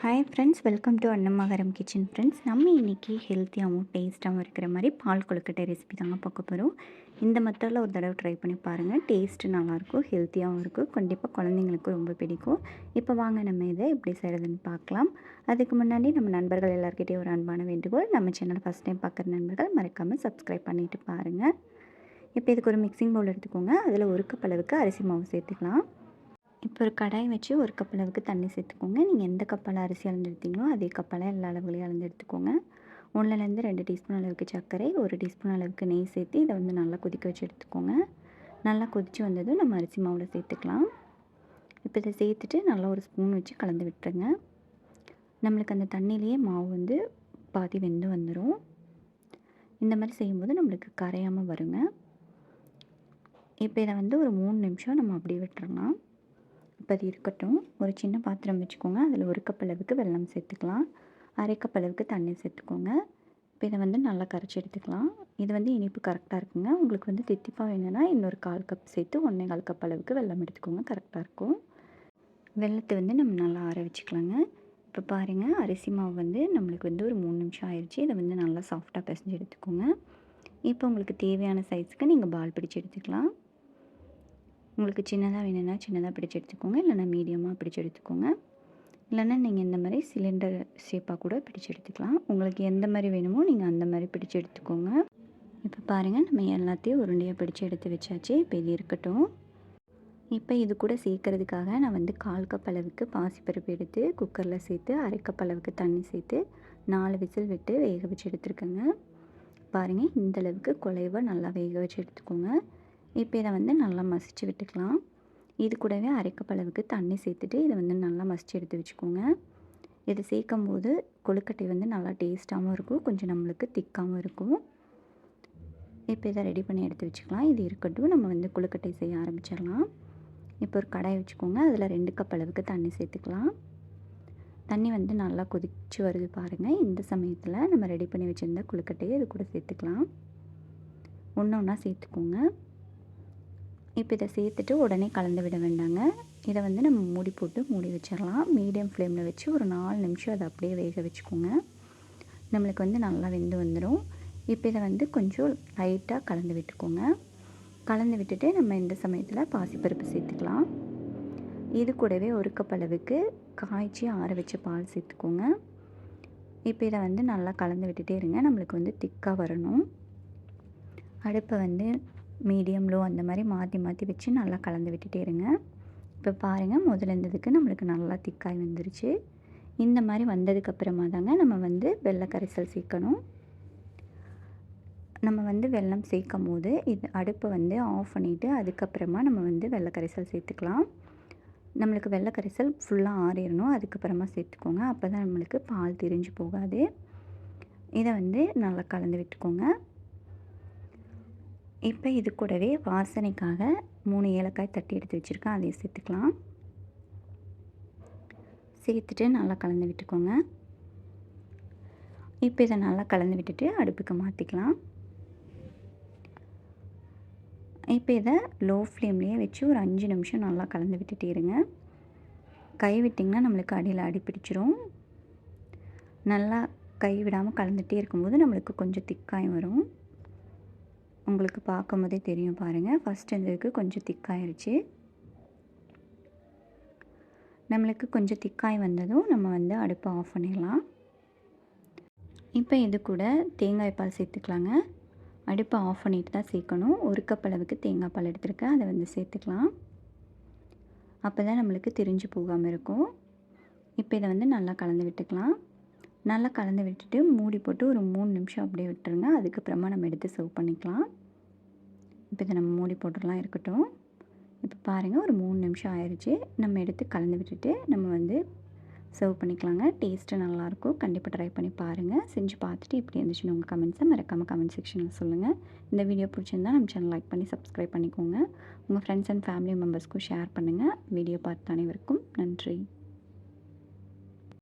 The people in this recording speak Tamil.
Hi friends welcome to Annamakaram kitchen friends நம்ம இன்றைக்கி ஹெல்த்தியாகவும் டேஸ்ட்டாகவும் இருக்கிற மாதிரி பால் கொழுக்கட்டை ரெசிபி தாங்க பார்க்க போகிறோம் இந்த மெத்தடில் ஒரு தடவை ட்ரை பண்ணி பாருங்கள் டேஸ்ட்டு நல்லாயிருக்கும் ஹெல்த்தியாகவும் இருக்கும். கண்டிப்பாக குழந்தைங்களுக்கு ரொம்ப பிடிக்கும். இப்போ வாங்க நம்ம இதை எப்படி செய்கிறதுன்னு பார்க்கலாம். அதுக்கு முன்னாடி நம்ம நண்பர்கள் எல்லாருக்கிட்டே ஒரு அன்பான வேண்டுகோள். நம்ம சேனல் ஃபஸ்ட் டைம் பார்க்குற நண்பர்கள் மறக்காமல் சப்ஸ்கிரைப் பண்ணிவிட்டு பாருங்கள் இப்போ இதுக்கு ஒரு மிக்சிங் பவுல் எடுத்துக்கோங்க. அதில் ஒரு கப் அளவுக்கு அரிசி மாவு சேர்த்துக்கலாம். இப்போ ஒரு கடாய் வச்சு ஒரு கப் அளவுக்கு தண்ணி சேர்த்துக்கோங்க. நீங்கள் எந்த கப்பால் அரிசி அளந்து எடுத்தீங்களோ அதே கப்பால் எல்லா அளவுகளையும் அளந்து எடுத்துக்கோங்க ஒன்றுலேருந்து ரெண்டு டீஸ்பூன் அளவுக்கு சர்க்கரை ஒரு டீஸ்பூன் அளவுக்கு நெய் சேர்த்து இதை வந்து நல்லா கொதிக்க வச்சு எடுத்துக்கோங்க. நல்லா கொதித்து வந்ததும் நம்ம அரிசி மாவில் சேர்த்துக்கலாம். இப்போ இதை சேர்த்துட்டு நல்லா ஒரு ஸ்பூன் வச்சு கலந்து விட்டுருங்க. நம்மளுக்கு அந்த தண்ணியிலேயே மாவு வந்து பாதி வெந்து வந்துடும் இந்த மாதிரி செய்யும்போது நம்மளுக்கு கரையாமல் வருங்க. இப்போ இதை வந்து ஒரு மூணு நிமிஷம் நம்ம அப்படியே விட்டுறலாம். இப்போ அது இருக்கட்டும். ஒரு சின்ன பாத்திரம் வச்சுக்கோங்க. அதில் ஒரு கப் அளவுக்கு வெல்லம் சேர்த்துக்கலாம். அரை கப் அளவுக்கு தண்ணி சேர்த்துக்கோங்க. இப்போ இதை வந்து நல்லா கரைச்சி எடுத்துக்கலாம். இது வந்து இனிப்பு கரெக்டாக இருக்குங்க. உங்களுக்கு வந்து தித்திப்பாக வேணும்னா இன்னொரு கால் கப் சேர்த்து ஒன்றே கால் கப் அளவுக்கு வெல்லம் எடுத்துக்கோங்க. கரெக்டாக இருக்கும். வெள்ளத்தை வந்து நம்ம நல்லா ஆற வச்சுக்கலாங்க. இப்போ பாருங்கள் அரிசி மாவு வந்து நம்மளுக்கு வந்து ஒரு மூணு நிமிஷம் ஆயிடுச்சு இதை வந்து நல்லா சாஃப்டாக பிசைஞ்சு எடுத்துக்கோங்க. இப்போ உங்களுக்கு தேவையான சைஸுக்கு நீங்கள் பால் பிடிச்சி எடுத்துக்கலாம். உங்களுக்கு சின்னதாக வேணும்னா சின்னதாக பிடிச்சி எடுத்துக்கோங்க இல்லைனா மீடியமாக பிடிச்சி எடுத்துக்கோங்க. இல்லைன்னா நீங்கள் இந்த மாதிரி சிலிண்டர் ஷேப்பாக கூட பிடிச்சி எடுத்துக்கலாம். உங்களுக்கு எந்த மாதிரி வேணுமோ நீங்கள் அந்த மாதிரி பிடிச்சி எடுத்துக்கோங்க. இப்போ பாருங்கள் நம்ம எல்லாத்தையும் உருண்டையாக பிடிச்சி எடுத்து வச்சாச்சு. இப்போ இது இருக்கட்டும். இப்போ இது கூட சேர்க்கறதுக்காக நான் வந்து கால் கப் அளவுக்கு பாசிப்பருப்பு எடுத்து குக்கரில் சேர்த்து அரை கப் அளவுக்கு தண்ணி சேர்த்து நாலு விசில் விட்டு வேக வச்சு எடுத்துருக்கேங்க. பாருங்கள் இந்த அளவுக்கு குலைவாக நல்லா வேக வச்சு எடுத்துக்கோங்க. இப்போ இதை வந்து நல்லா மசிச்சு விட்டுக்கலாம். இது கூடவே அரைக்கப்பளவுக்கு தண்ணி சேர்த்துட்டு இதை வந்து நல்லா மசிச்சு எடுத்து வச்சுக்கோங்க. இது சேர்க்கும் போது கொழுக்கட்டை வந்து நல்லா டேஸ்ட்டாகவும் இருக்கும். கொஞ்சம் நம்மளுக்கு திக்காகவும் இருக்கும். இப்போ இதை ரெடி பண்ணி எடுத்து வச்சுக்கலாம். இது இருக்கட்டும். நம்ம வந்து கொழுக்கட்டை செய்ய ஆரம்பிச்சிடலாம். இப்போ ஒரு கடாய் வச்சுக்கோங்க. அதில் ரெண்டு கப் அளவுக்கு தண்ணி சேர்த்துக்கலாம். தண்ணி வந்து நல்லா கொதிச்சு வருது பாருங்கள் இந்த சமயத்தில் நம்ம ரெடி பண்ணி வச்சுருந்த கொழுக்கட்டையை இது கூட சேர்த்துக்கலாம். ஒன்று ஒன்றா சேர்த்துக்கோங்க. இப்போ இதை சேர்த்துட்டு உடனே கலந்து விட வேண்டாங்க. இதை வந்து நம்ம மூடி போட்டு மூடி வச்சிடலாம். மீடியம் ஃப்ளேமில் வச்சு ஒரு நாலு நிமிஷம் அதை அப்படியே வேக வச்சுக்கோங்க. நம்மளுக்கு வந்து நல்லா வெந்து வந்துடும் இப்போ இதை வந்து கொஞ்சம் லைட்டாக கலந்து விட்டுக்கோங்க. கலந்து விட்டுட்டு நம்ம இந்த சமயத்தில் பாசிப்பருப்பு சேர்த்துக்கலாம். இது கூடவே ஒரு கப் அளவுக்கு காய்ச்சி ஆற வச்ச பால் சேர்த்துக்கோங்க. இப்போ இதை வந்து நல்லா கலந்து விட்டுட்டே இருங்க. நம்மளுக்கு வந்து திக்காக வரணும். அடுப்பை வந்து மீடியம் லோ அந்த மாதிரி மாற்றி மாற்றி வச்சு நல்லா கலந்து விட்டுட்டே இருங்க. இப்போ பாருங்கள் முதல்ல இருந்ததுக்கு நம்மளுக்கு நல்லா திக்காய் வந்துருச்சு. இந்த மாதிரி வந்ததுக்கப்புறமா தாங்க நம்ம வந்து வெள்ளை கரைசல் சேர்க்கணும். நம்ம வந்து வெள்ளம் சேர்க்கும் போது இது அடுப்பை வந்து ஆஃப் பண்ணிவிட்டு அதுக்கப்புறமா நம்ம வந்து வெள்ளை கரைசல் சேர்த்துக்கலாம். நம்மளுக்கு வெள்ளை கரைசல் ஃபுல்லாக ஆறிடணும் அதுக்கப்புறமா சேர்த்துக்கோங்க. அப்போ தான் நம்மளுக்கு பால் திரிஞ்சு போகாது. இதை வந்து நல்லா கலந்து விட்டுக்கோங்க. இப்போ இது கூடவே வாசனைக்காக மூணு ஏலக்காய் தட்டி எடுத்து வச்சுருக்கேன். அதையும் சேர்த்துக்கலாம். சேர்த்துட்டு நல்லா கலந்து விட்டுக்கோங்க. இப்போ இதை நல்லா கலந்து விட்டுட்டு அடுப்புக்கு மாற்றிக்கலாம் இப்போ இதை லோ ஃப்ளேம்லேயே வச்சு ஒரு அஞ்சு நிமிஷம் நல்லா கலந்து விட்டுட்டே இருங்க. கை விட்டிங்கன்னா நம்மளுக்கு அடியில் அடி பிடிச்சிரும். நல்லா கை விடாமல் கலந்துகிட்டே இருக்கும்போது நம்மளுக்கு கொஞ்சம் திக்காயும் வரும். உங்களுக்கு பார்க்கும் போதே தெரியும் பாருங்கள் ஃபஸ்ட் இருந்ததுக்கு கொஞ்சம் திக்காயிருச்சு. நம்மளுக்கு கொஞ்சம் திக்காய் வந்ததும் நம்ம வந்து அடுப்பை ஆஃப் பண்ணிடலாம். இப்போ இது கூட தேங்காய் பால் சேர்த்துக்கலாங்க. அடுப்பை ஆஃப் பண்ணிட்டு தான் சேர்க்கணும். ஒரு கப் அளவுக்கு தேங்காய் பால் எடுத்துருக்கேன். அதை வந்து சேர்த்துக்கலாம். அப்போ தான் நம்மளுக்கு தெரிஞ்சு போகாமல் இருக்கும். இப்போ இதை வந்து நல்லா கலந்து விட்டுக்கலாம். நல்லா கலந்து விட்டுட்டு மூடி போட்டு ஒரு மூணு நிமிஷம் அப்படியே விட்டுருங்க. அதுக்கப்புறமா நம்ம எடுத்து சர்வ் பண்ணிக்கலாம். இப்போ இதை நம்ம மூடி போட்டுடலாம் இருக்கட்டும். இப்போ பாருங்கள் ஒரு மூணு நிமிஷம் ஆயிடுச்சு நம்ம எடுத்து கலந்து விட்டுட்டு நம்ம வந்து சர்வ் பண்ணிக்கலாங்க. டேஸ்ட்டு நல்லாயிருக்கும். கண்டிப்பாக ட்ரை பண்ணி பாருங்கள் செஞ்சு பார்த்துட்டு இப்படி இருந்துச்சுன்னு உங்கள் கமெண்ட்ஸை மறக்காமல் கமெண்ட் செக்ஷனில் சொல்லுங்கள் இந்த வீடியோ பிடிச்சிருந்தா நம்ம சேனல் லைக் பண்ணி சப்ஸ்கிரைப் பண்ணிக்கோங்க. உங்கள் ஃப்ரெண்ட்ஸ் அண்ட் ஃபேமிலி மெம்பர்ஸ்க்கும் ஷேர் பண்ணுங்கள் வீடியோ பார்த்து அனைவருக்கும் நன்றி.